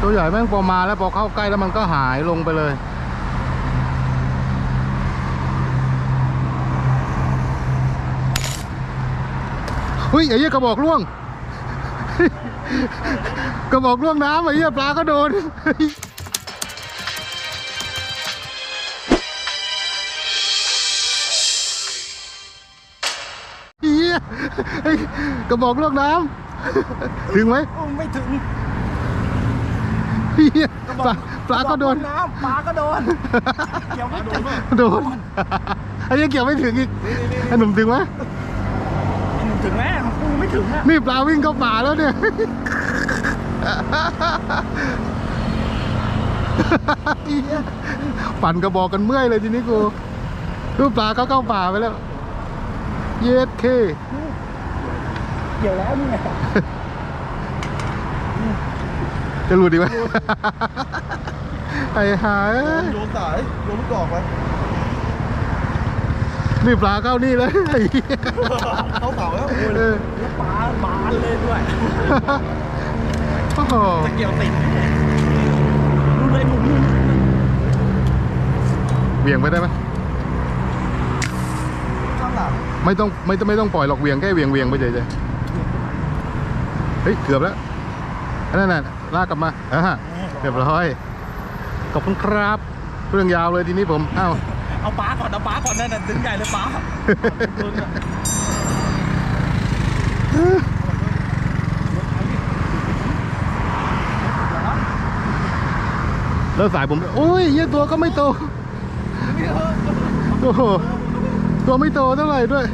ตัวใหญ่แม่งพอมาแล้วพอเข้าใกล้แล้วมันก็หายลงไปเลยเฮ้ยไอ้เหี้ยกระบอกล่วง กระบอกล่วงน้ำไอ้เหี้ยปลาก็โดนไอ้กระบอกล่วงน้ำถึงไหมไม่ถึง ปลาปลาก็โดน น้ำปลาก็โดน เกี่ยวไม่ถึงโดนไอ้ยังเกี่ยวไม่ถึงอีกไอ้หนุ่มถึงไหมถึงแม่กูไม่ถึงอะนี่ปลาวิ่งเข้าป่าแล้วเนี่ยปั่นกระบอกกันเมื่อยเลยทีนี้กูดูปลาเขาเข้าป่าไปแล้ว เย็ดเค เกี่ยวแล้วนี่ไง จะหลุดดีไหมไอ้หายโยนสายโยนลูกดอกไปนี่ปลาเข้านี่เลยไอ้เหี้ยเข้าเสาแล้วเออแล้วปลาบานเลยด้วยโอ้โหจะเกี่ยวติดดูเลยหมุนเหวี่ยงไปได้ไหมข้างหลังไม่ต้องไม่ต้องไม่ต้องปล่อยหรอกเหวี่ยงแค่เหวี่ยงเหวี่ยงไปเฉยๆเฮ้ยเกือบแล้วอั นนั่นน่ะลากกลับมาอ่าฮะเรียบร้อยขอบคุณครับเรื่องยาวเลยทีนี้ผมอ้าวเอาปลาก่อนเอาปลาก่อนนั่นน่ะดึงใหญ่เลยปลาดึงอะแล้วสายผมโอ้ยเยี่ยตัวก็ไม่โตโอ้โหตัวไม่โตเท่าไหร่ด้วย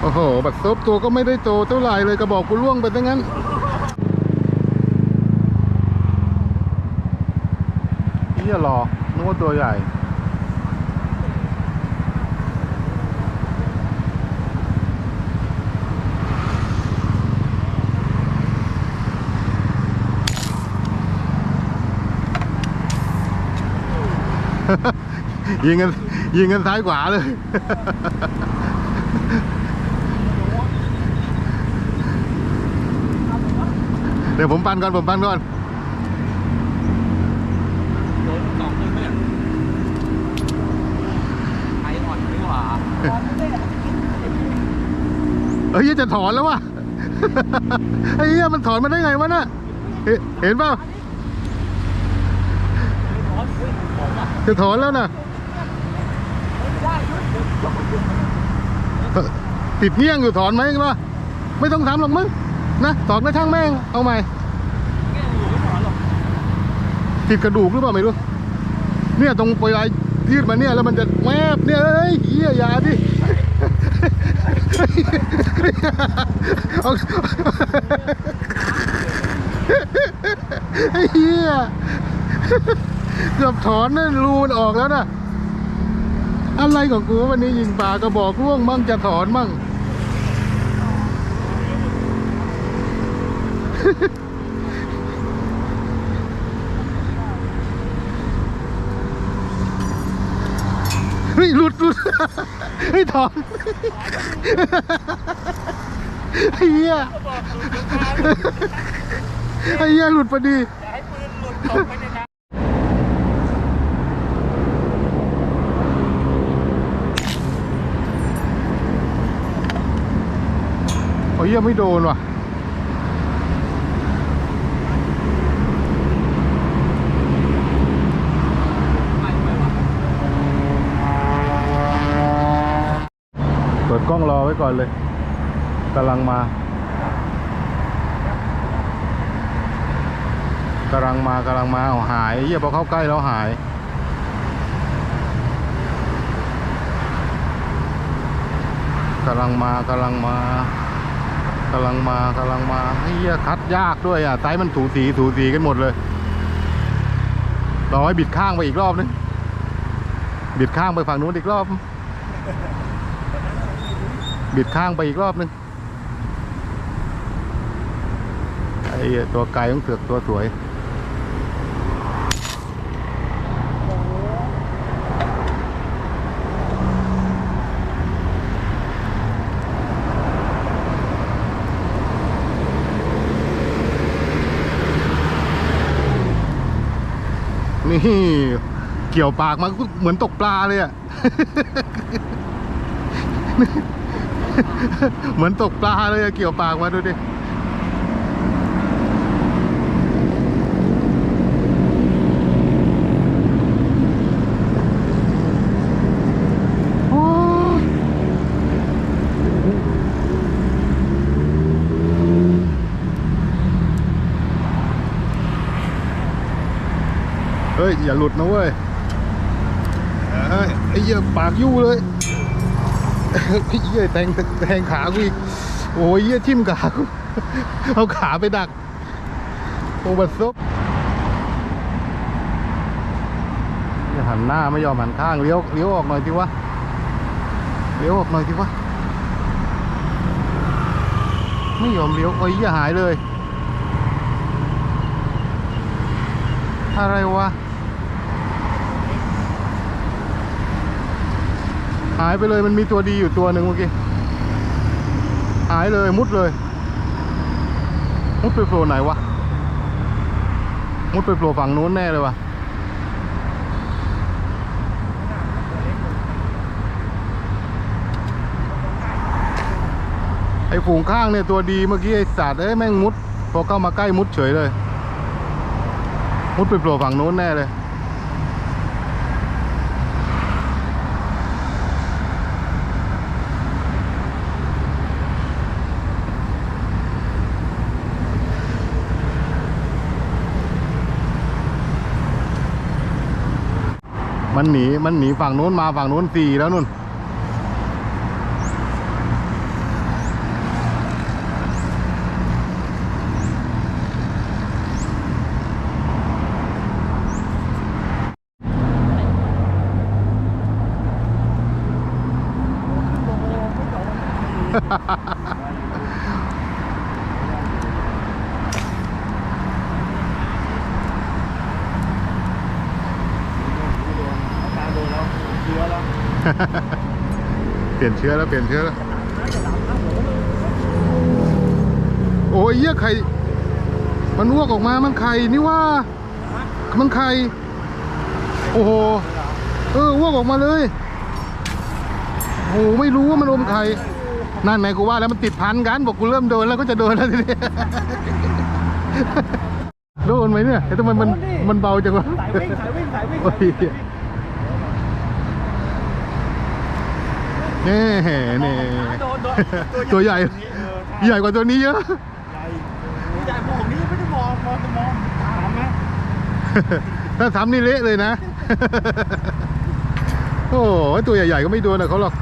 โอ้โห บักซบตัวก็ไม่ได้โตเท่าไหร่เลยกระบอกกูล่วงไปตั้งนั้น นี่จะรอนึกว่าตัวใหญ่ยิงกันยิงกันซ้ายขวาเลย ดี๋ยวผมปันก่อนผมปันก่อนโดนสองคนเนี่ยไออ่อนดีกว่าเฮ้ยจะถอนแล้ววะไอ้เหี้ยมันถอนมาได้ไงวะน่ะเห็นเห็นเปล่าจะถอนแล้วนะติดเงี้ยงอยู่ถอนไหมวะไม่ต้องทำหรอกมึง นะถอนก็ช่างแม่ง เอาใหม่ติดกระดูกหรือเปล่าไม่รู้ เนี่ยตรงปลายยืดมาเนี่ยแล้วมันจะแวบเนี่ยเอ้ยเหี้ยยาดิเอาไอ้เหี้ยเกือบถอนนั่นรูนออกแล้วนะอะไรของกูวันนี้ยิงปลากระบอกร่วงมั่งจะถอนมั่ง เฮ้ยหลุดหลุดเฮ้ยถอนไอ้เหี้ยไอ้เหี้ยหลุดพอดีอย่าให้ปืนหลุดตกไปในน้ำโอ้ยยังไม่โดนว่ะ องรอไว้ก่อนเลยกำลังมากำลังมากำลังมาเอาหายเยี่ยพอเข้าใกล้แล้วหาย กำลังมากำลังมากำลังมากำลังมาเฮียคัดยากด้วยอะไซส์มันถูสีถูสีกันหมดเลยรอให้บิดข้างไปอีกรอบนึงบิดข้างไปฝั่งนู้นอีกรอบ บิดข้างไปอีกรอบนึงไอ้ตัวไก่ต้องเถือกตัวสวยนี่เกี่ยวปากมันเหมือนตกปลาเลยอะ เหมือนตกปลาเลยเกี่ยวปากมาดูดิโอ้ยเฮ้ย อย่าหลุดนะเว้ย เฮ้ยไอ้เหี้ยปากยู่เลย เหี้ยแทงแทงขากูอีกโอ้ยเหี้ยทิ่มขากูเอาขาไปดักโอ้บัดซบอย่าหันหน้าไม่ยอมหันข้างเลี้ยวเลี้ยวออกหน่อยทีวะเลี้ยวออกหน่อยทีวะไม่ยอมเลี้ยวโอ้ยอย่าหายเลย อะไรวะ หายไปเลยมันมีตัวดีอยู่ตัวหนึ่งเมื่อกี้ หายเลยมุดเลย มุดไปโผล่ไหนวะ มุดไปโผล่ฝั่งนู้นแน่เลยวะไอ้ฝูงข้างเนี่ยตัวดีเมื่อกี้ไอ้สัตว์เอ้ยแม่งมุด พอเข้ามาใกล้มุดเฉยเลย มุดไปโผล่ฝั่งนู้นแน่เลย มันหนี มันหนีฝั่งนู้นมาฝั่งนู้นสี่แล้วนุ่นตาโดนแล้วเชื้อแล้ว เปลี่ยนเชื้อแล้วเปลี่ยนเชื้อแล้ว โอ้ยเยี่ยไข่ มันอ้วกออกมา มันไข่นี่ว่า มันไข่ โอ้โห เอออ้วกออกมาเลย โอ้โหไม่รู้ว่ามันอมไข่ นั่นไงกูว่าแล้วมันติดพันกันบอกกูเริ่มโดนแล้วก็จะโดนแล้วทีนี้โดนไหมเนี่ยเฮ้ยทำไมมันมันเบาจังวะสายวิ่งสายวิ่งสายวิ่ง โอ้ย นี่นี่โดนโดนตัวใหญ่ ใหญ่กว่าตัวนี้เยอะ ใหญ่ใหญ่พวกนี้ไม่ได้มองมองจะมองตามไหมถ้าทำนี่เละเลยนะ โอ้โหตัวใหญ่ๆก็ไม่โดนนะเขาหรอก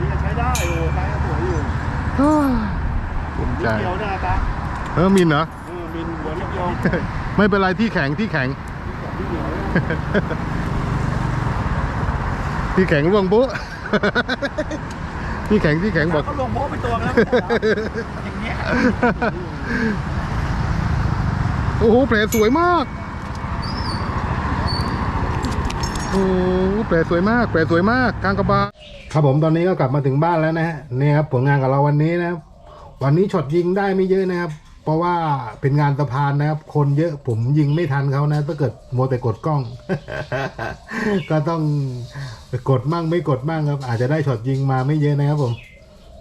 ดีจะใช้ได้โอ้ใช้สวยอยู่โอ้ยภูมินิใจดเดียวเนี่ยตาเออมินเหรอเออมินหัวนิดเดียวไม่เป็นไรที่แข็งที่แข็งที่เหนียวที่แข็งร่วงปุ๊ ที่แข็งที่แข็งบอกเขาลงโพไปตัวแล้วอย่างเงี้ยโอ้โหแผลสวยมากโอ้โหแผลสวยมากแผลสวยมากกลางกระบาครับผมตอนนี้ก็กลับมาถึงบ้านแล้วนะฮะนี่ครับผลงานของเราวันนี้นะครับวันนี้ช็อตยิงได้ไม่เยอะนะครับ เพราะว่าเป็นงานสะพานนะครับ คนเยอะผมยิงไม่ทันเขานะ ถ้าเกิดมัวแต่กดกล้อง ก็ต้อง กดมั่งไม่กดมั่งครับอาจจะได้ช็อตยิงมาไม่เยอะนะครับผม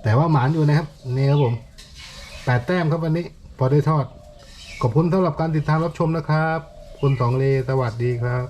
แต่ว่าหมานอยู่นะครับนี่ครับผมแปดแต้มครับวันนี้ พอได้ทอด ขอบคุณสำหรับการติดตามรับชมนะครับ คุณสองเลสวัสดีครับ